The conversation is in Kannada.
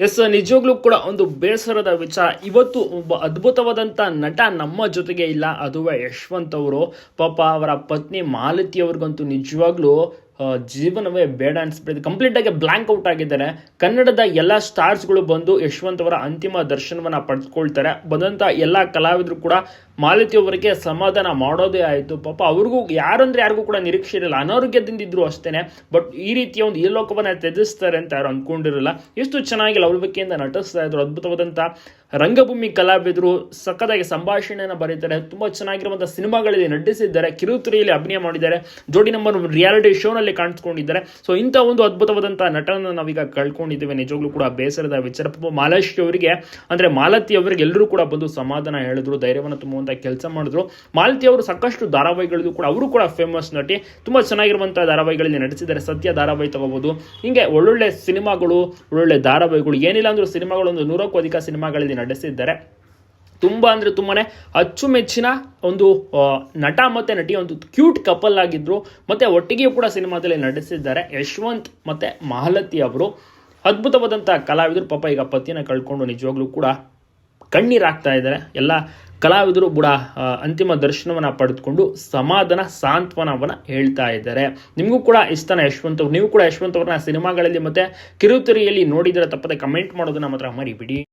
ಎಸ್ ನಿಜವಾಗ್ಲೂ ಕೂಡ ಒಂದು ಬೇಸರದ ವಿಚಾರ. ಇವತ್ತು ಒಬ್ಬ ಅದ್ಭುತವಾದಂಥ ನಟ ನಮ್ಮ ಜೊತೆಗೆ ಇಲ್ಲ. ಅದುವೇ ಯಶವಂತ್ ಅವರು. ಪಾಪ ಅವರ ಪತ್ನಿ ಮಾಲತಿ ಅವ್ರಿಗಂತೂ ನಿಜವಾಗ್ಲೂ ಜೀವನವೇ ಬೇಡ ಅನ್ಸ್ಬಿಟ್ಟಿದೆ. ಕಂಪ್ಲೀಟ್ ಆಗಿ ಬ್ಲಾಂಕ್ ಔಟ್ ಆಗಿದ್ದಾರೆ ಕನ್ನಡದ ಎಲ್ಲ ಸ್ಟಾರ್ಸ್ಗಳು ಬಂದು ಯಶವಂತ್ ಅವರ ಅಂತಿಮ ದರ್ಶನವನ್ನ ಪಡೆದುಕೊಳ್ತಾರೆ ಬಂದಂತ ಎಲ್ಲ ಕಲಾವಿದರು ಕೂಡ ಮಾಲತಿ ಅವರಿಗೆ ಸಮಾಧಾನ ಮಾಡೋದೇ ಆಯಿತು. ಪಾಪ ಅವ್ರಿಗೂ ಯಾರಂದ್ರೆ ಯಾರಿಗೂ ಕೂಡ ನಿರೀಕ್ಷೆ ಇರಲಿಲ್ಲ ಅನಾರೋಗ್ಯದಿಂದ ಇದ್ರು ಅಷ್ಟೇನೆ. ಬಟ್ ಈ ರೀತಿಯ ಒಂದು ಈ ಲೋಕವನ್ನ ತ್ಯಜಿಸ್ತಾರೆ ಅಂತ ಯಾರು ಅನ್ಕೊಂಡಿರಲ್ಲ. ಎಷ್ಟು ಚೆನ್ನಾಗಿ ಲವಲವಿಕೆಯಿಂದ ನಟಿಸ್ತಾ ಇದ್ರು ಅದ್ಭುತವಾದಂಥ ರಂಗಭೂಮಿ ಕಲಾವಿದರು, ಸಖತ್ತಾಗಿ ಸಂಭಾಷಣೆಯನ್ನು ಬರೀತಾರೆ. ತುಂಬಾ ಚೆನ್ನಾಗಿರುವಂಥ ಸಿನಿಮಾಗಳಲ್ಲಿ ನಟಿಸಿದ್ದಾರೆ. ಕಿರುತೆರೆಯಲ್ಲಿ ಅಭಿನಯ ಮಾಡಿದ್ದಾರೆ. ಜೋಡಿ ನಂಬರ್ ರಿಯಾಲಿಟಿ ಶೋನಲ್ಲಿ ಕಾಣಿಸ್ಕೊಂಡಿದ್ದಾರೆ. ಸೊ ಇಂಥ ಒಂದು ಅದ್ಭುತವಾದಂತಹ ನಟನ ನಾವೀಗ ಕಳ್ಕೊಂಡಿದ್ದೇವೆ. ನಿಜವಾಗ್ಲೂ ಕೂಡ ಬೇಸರದ ವಿಚಾರ. ಮಾಲಾಶ್ರೀ ಅವರಿಗೆ, ಅಂದ್ರೆ ಮಾಲತಿ ಅವರಿಗೆ ಎಲ್ಲರೂ ಕೂಡ ಬಂದು ಸಮಾಧಾನ ಹೇಳಿದ್ರು, ಧೈರ್ಯವನ್ನು ತುಂಬುವಂತ ಕೆಲಸ ಮಾಡಿದ್ರು. ಮಾಲತಿ ಅವರು ಸಾಕಷ್ಟು ಧಾರಾವಾಹಿಗಳಿಗೂ ಕೂಡ, ಅವರು ಕೂಡ ಫೇಮಸ್ ನಟಿ. ತುಂಬಾ ಚೆನ್ನಾಗಿರುವಂತಹ ಧಾರಾವಾಹಿಗಳಲ್ಲಿ ನಡೆಸಿದ್ದಾರೆ ಸತ್ಯ ಧಾರಾವಾಹಿ ತಗೋಬಹುದು ಹಿಂಗೆ ಒಳ್ಳೊಳ್ಳೆ ಸಿನಿಮಾಗಳು, ಒಳ್ಳೊಳ್ಳೆ ಧಾರಾವಾಹಿಗಳು, ಏನಿಲ್ಲ ಅಂದ್ರೂ ಸಿನಿಮಾಗಳು ಒಂದು ನೂರಕ್ಕೂ ಅಧಿಕ ಸಿನಿಮಾಗಳಲ್ಲಿ ನಟಿಸಿದ್ದಾರೆ ತುಂಬಾ ಅಂದರೆ ತುಂಬಾ ಅಚ್ಚುಮೆಚ್ಚಿನ ಒಂದು ನಟ ಮತ್ತೆ ನಟಿ ಒಂದು ಕ್ಯೂಟ್ ಕಪಲ್ ಆಗಿದ್ರು. ಮತ್ತೆ ಒಟ್ಟಿಗೆ ಕೂಡ ಸಿನಿಮಾದಲ್ಲಿ ನಟಿಸಿದ್ದಾರೆ ಯಶವಂತ್ ಮತ್ತೆ ಮಹಾಲತಿ ಅವರು. ಅದ್ಭುತವಾದಂಥ ಕಲಾವಿದರು. ಪಾಪ ಈಗ ಪತಿನ ಕಳ್ಕೊಂಡು ನಿಜವಾಗ್ಲೂ ಕೂಡ ಕಣ್ಣೀರಾಗ್ತಾ ಇದ್ದಾರೆ. ಎಲ್ಲ ಕಲಾವಿದರು ಕೂಡ ಅಂತಿಮ ದರ್ಶನವನ್ನ ಪಡೆದುಕೊಂಡು ಸಮಾಧಾನ, ಸಾಂತ್ವನವನ್ನ ಹೇಳ್ತಾ ಇದ್ದಾರೆ. ನಿಮಗೂ ಕೂಡ ಇಷ್ಟನ ಯಶವಂತ್ ನೀವು ಕೂಡ ಯಶವಂತ್ ಅವ್ರನ್ನ ಸಿನಿಮಾಗಳಲ್ಲಿ ಮತ್ತೆ ಕಿರುತೆರೆಯಲ್ಲಿ ನೋಡಿದರೆ ತಪ್ಪದೆ ಕಮೆಂಟ್ ಮಾಡೋದನ್ನ ಮಾತ್ರ ಮರಿಬಿಡಿ.